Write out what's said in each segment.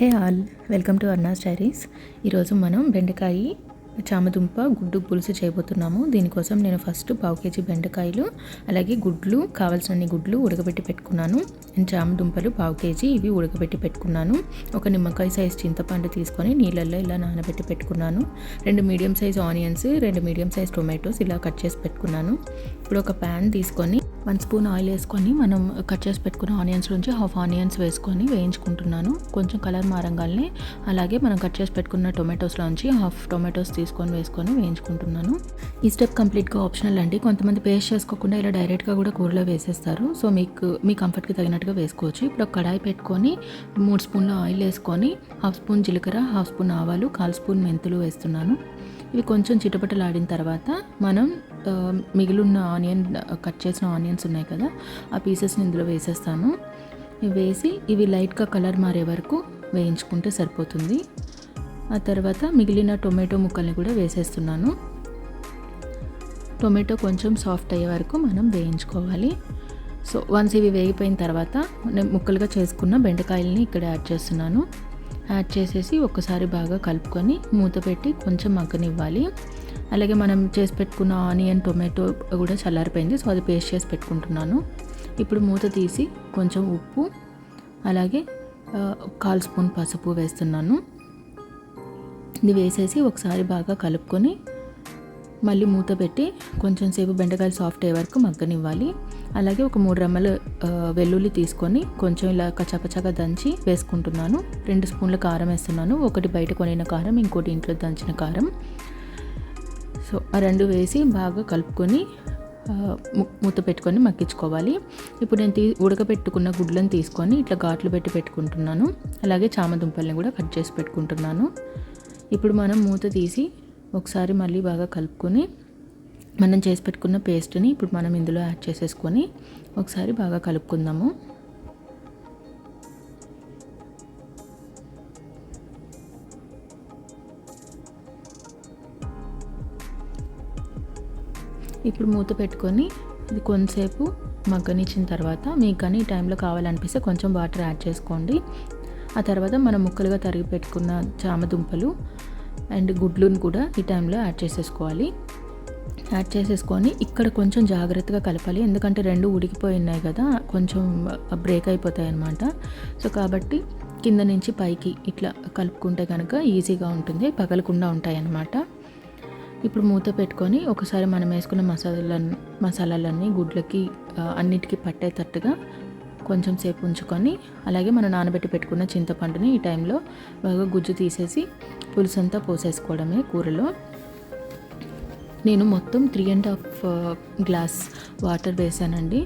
Hey all welcome to Arnas diaries. ఈరోజు మనం బెండకాయ చామదుంప గుడ్డు పులుసు చేయబోతున్నాము. దీనికోసం నేను ఫస్ట్ పావు కేజీ బెండకాయలు అలాగే గుడ్లు కావాల్సినన్ని గుడ్లు ఉడకబెట్టి పెట్టుకున్నాను. అండ్ చామదుంపలు పావు కేజీ ఇవి ఉడకబెట్టి పెట్టుకున్నాను. ఒక నిమ్మకాయ సైజ్ చింతపండు తీసుకొని నీళ్ళల్లో ఇలా నానబెట్టి పెట్టుకున్నాను. రెండు మీడియం సైజ్ ఆనియన్స్ రెండు మీడియం సైజ్ టొమాటోస్ ఇలా కట్ చేసి పెట్టుకున్నాను. ఇప్పుడు ఒక ప్యాన్ తీసుకొని వన్ స్పూన్ ఆయిల్ వేసుకొని మనం కట్ చేసి పెట్టుకున్న ఆనియన్స్ నుంచి హాఫ్ ఆనియన్స్ వేసుకొని వేయించుకుంటున్నాను. కొంచెం కలర్ మారంగానే అలాగే మనం కట్ చేసి పెట్టుకున్న టొమాటోస్లోంచి హాఫ్ టొమాటోస్ తీసుకొని వేసుకొని వేయించుకుంటున్నాను. ఈ స్టెప్ కంప్లీట్గా ఆప్షనల్ అండి. కొంతమంది పేస్ట్ చేసుకోకుండా ఇలా డైరెక్ట్గా కూడా కూరలో వేసేస్తారు. సో మీకు మీ కంఫర్ట్కి తగినట్టుగా వేసుకోవచ్చు. ఇప్పుడు ఒక కడాయి పెట్టుకొని మూడు స్పూన్ల ఆయిల్ వేసుకొని హాఫ్ స్పూన్ జీలకర్ర హాఫ్ స్పూన్ ఆవాలు కాల్ స్పూన్ మెంతులు వేస్తున్నాను. ఇవి కొంచెం చిటపటలాడిన తర్వాత మనం మిగిలిన ఆనియన్ కట్ చేసిన ఆనియన్స్ ఉన్నాయి కదా ఆ పీసెస్ని ఇందులో వేసేస్తాను. ఇవి వేసి ఇవి లైట్గా కలర్ మారే వరకు వేయించుకుంటే సరిపోతుంది. ఆ తర్వాత మిగిలిన టొమాటో ముక్కల్ని కూడా వేసేస్తున్నాను. టొమాటో కొంచెం సాఫ్ట్ అయ్యే వరకు మనం వేయించుకోవాలి. సో వన్స్ ఇవి వేగిపోయిన తర్వాత నేను ముక్కలుగా చేసుకున్న బెండకాయలని ఇక్కడ యాడ్ చేస్తున్నాను. యాడ్ చేసేసి ఒకసారి బాగా కలుపుకొని మూత పెట్టి కొంచెం మగ్గనివ్వాలి. అలాగే మనం చేసి పెట్టుకున్న ఆనియన్ టొమాటో కూడా చల్లారిపోయింది. సో అది పేస్ట్ చేసి పెట్టుకుంటున్నాను. ఇప్పుడు మూత తీసి కొంచెం ఉప్పు అలాగే కాల్ స్పూన్ పసుపు వేస్తున్నాను. ఇది వేసేసి ఒకసారి బాగా కలుపుకొని మళ్ళీ మూత పెట్టి కొంచెం సేపు బెండకాయలు సాఫ్ట్ అయ్యే వరకు మగ్గనివ్వాలి. అలాగే ఒక మూడు రెమ్మలు వెల్లుల్లి తీసుకొని కొంచెం ఇలా కచపచగా దంచి వేసుకుంటున్నాను. రెండు స్పూన్ల కారం వేస్తున్నాను. ఒకటి బయట కొనిన కారం ఇంకోటి ఇంట్లో దంచిన కారం. సో ఆ రెండు వేసి బాగా కలుపుకొని మూత పెట్టుకొని మగ్గించుకోవాలి. ఇప్పుడు నేను తీ ఉడకబెట్టుకున్న గుడ్లను తీసుకొని ఇట్లా ఘాట్లు పెట్టి పెట్టుకుంటున్నాను. అలాగే చామదుంపల్ని కూడా కట్ చేసి పెట్టుకుంటున్నాను. ఇప్పుడు మనం మూత తీసి ఒకసారి మళ్ళీ బాగా కలుపుకొని మనం చేసి పెట్టుకున్న పేస్ట్ని ఇప్పుడు మనం ఇందులో యాడ్ చేసేసుకొని ఒకసారి బాగా కలుపుకుందాము. ఇప్పుడు మూత పెట్టుకొని ఇది కొంతసేపు మగ్గనిచ్చిన తర్వాత మీకు కానీ ఈ టైంలో కావాలనిపిస్తే కొంచెం వాటర్ యాడ్ చేసుకోండి. ఆ తర్వాత మనం ముక్కలుగా తరిగి పెట్టుకున్న చామదుంపలు అండ్ గుడ్లను కూడా ఈ టైంలో యాడ్ చేసేసుకోవాలి. యాడ్ చేసేసుకొని ఇక్కడ కొంచెం జాగ్రత్తగా కలపాలి. ఎందుకంటే రెండు ఉడికిపోయి ఉన్నాయి కదా కొంచెం బ్రేక్ అయిపోతాయి అన్నమాట. సో కాబట్టి కింద నుంచి పైకి ఇట్లా కలుపుకుంటే కనుక ఈజీగా ఉంటుంది పగలకుండా ఉంటాయి అన్నమాట. ఇప్పుడు మూత పెట్టుకొని ఒకసారి మనం వేసుకున్న మసాలా మసాలాలన్నీ గుడ్లకి అన్నిటికీ పట్టేటట్టుగా కొంచెం సేపు ఉంచుకొని అలాగే మనం నానబెట్టి పెట్టుకున్న చింతపండుని ఈ టైంలో బాగా గుజ్జు తీసేసి పులుసు అంతా పోసేసుకోవడమే కూరలో. నేను మొత్తం three and half glass water వేసానండి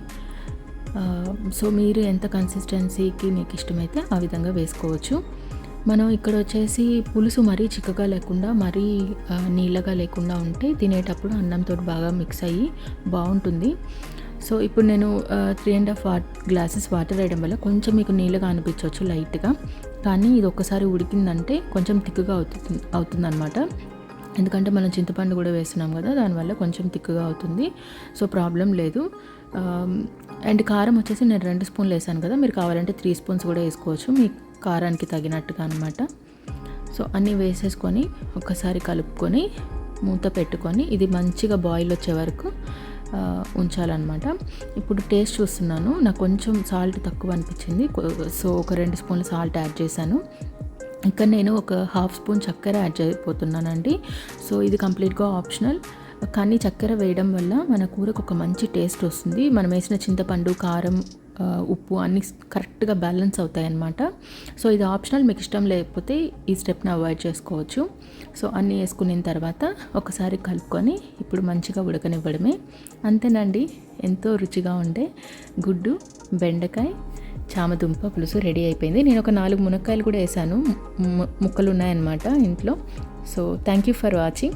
సో మీరు ఎంత కన్సిస్టెన్సీకి మీకు ఇష్టమైతే ఆ విధంగా వేసుకోవచ్చు. మనం ఇక్కడ వచ్చేసి పులుసు మరీ చిక్కగా లేకుండా మరీ uh, నీళ్ళగా లేకుండా ఉంటే తినేటప్పుడు అన్నంతో బాగా మిక్స్ అయ్యి బాగుంటుంది. సో ఇప్పుడు నేను three and half what glasses water వేయడం వల్ల కొంచెం మీకు నీళ్ళగా అనిపించవచ్చు లైట్గా. కానీ ఇది ఒక్కసారి ఉడికిందంటే కొంచెం థిక్గా అవుతుంది అవుతుందన్నమాట. ఎందుకంటే మనం చింతపండు కూడా వేస్తున్నాం కదా దానివల్ల కొంచెం తిక్కుగా అవుతుంది. సో ప్రాబ్లం లేదు. అండ్ కారం వచ్చేసి నేను రెండు స్పూన్లు వేసాను కదా మీరు కావాలంటే త్రీ స్పూన్స్ కూడా వేసుకోవచ్చు. మీ కారానికి తగినట్టుగా అనమాట సో అన్నీ వేసేసుకొని ఒక్కసారి కలుపుకొని మూత పెట్టుకొని ఇది మంచిగా బాయిల్ వచ్చే వరకు ఉంచాలన్నమాట. ఇప్పుడు టేస్ట్ చూస్తున్నాను. నాకు కొంచెం సాల్ట్ తక్కువ అనిపించింది. సో ఒక రెండు స్పూన్లు సాల్ట్ యాడ్ చేశాను. ఇక్కడ నేను ఒక హాఫ్ స్పూన్ చక్కెర యాడ్ చేయబోతున్నానండి. సో ఇది కంప్లీట్గా ఆప్షనల్. కానీ చక్కెర వేయడం వల్ల మన కూరకు ఒక మంచి టేస్ట్ వస్తుంది. మనం వేసిన చింతపండు కారం ఉప్పు అన్నీ కరెక్ట్గా బ్యాలెన్స్ అవుతాయి అన్నమాట సో ఇది ఆప్షనల్. మీకు ఇష్టం లేకపోతే ఈ స్టెప్ని అవాయిడ్ చేసుకోవచ్చు. సో అన్నీ వేసుకున్న తర్వాత ఒకసారి కలుపుకొని ఇప్పుడు మంచిగా ఉడకనివ్వడమే. అంతేనండి. ఎంతో రుచిగా ఉండే గుడ్డు బెండకాయ చామదుంప పులుసు రెడీ అయిపోయింది. నేను ఒక నాలుగు మునక్కాయలు కూడా వేసాను. ముక్కలు ఉన్నాయన్నమాట ఇంట్లో. So thank you for watching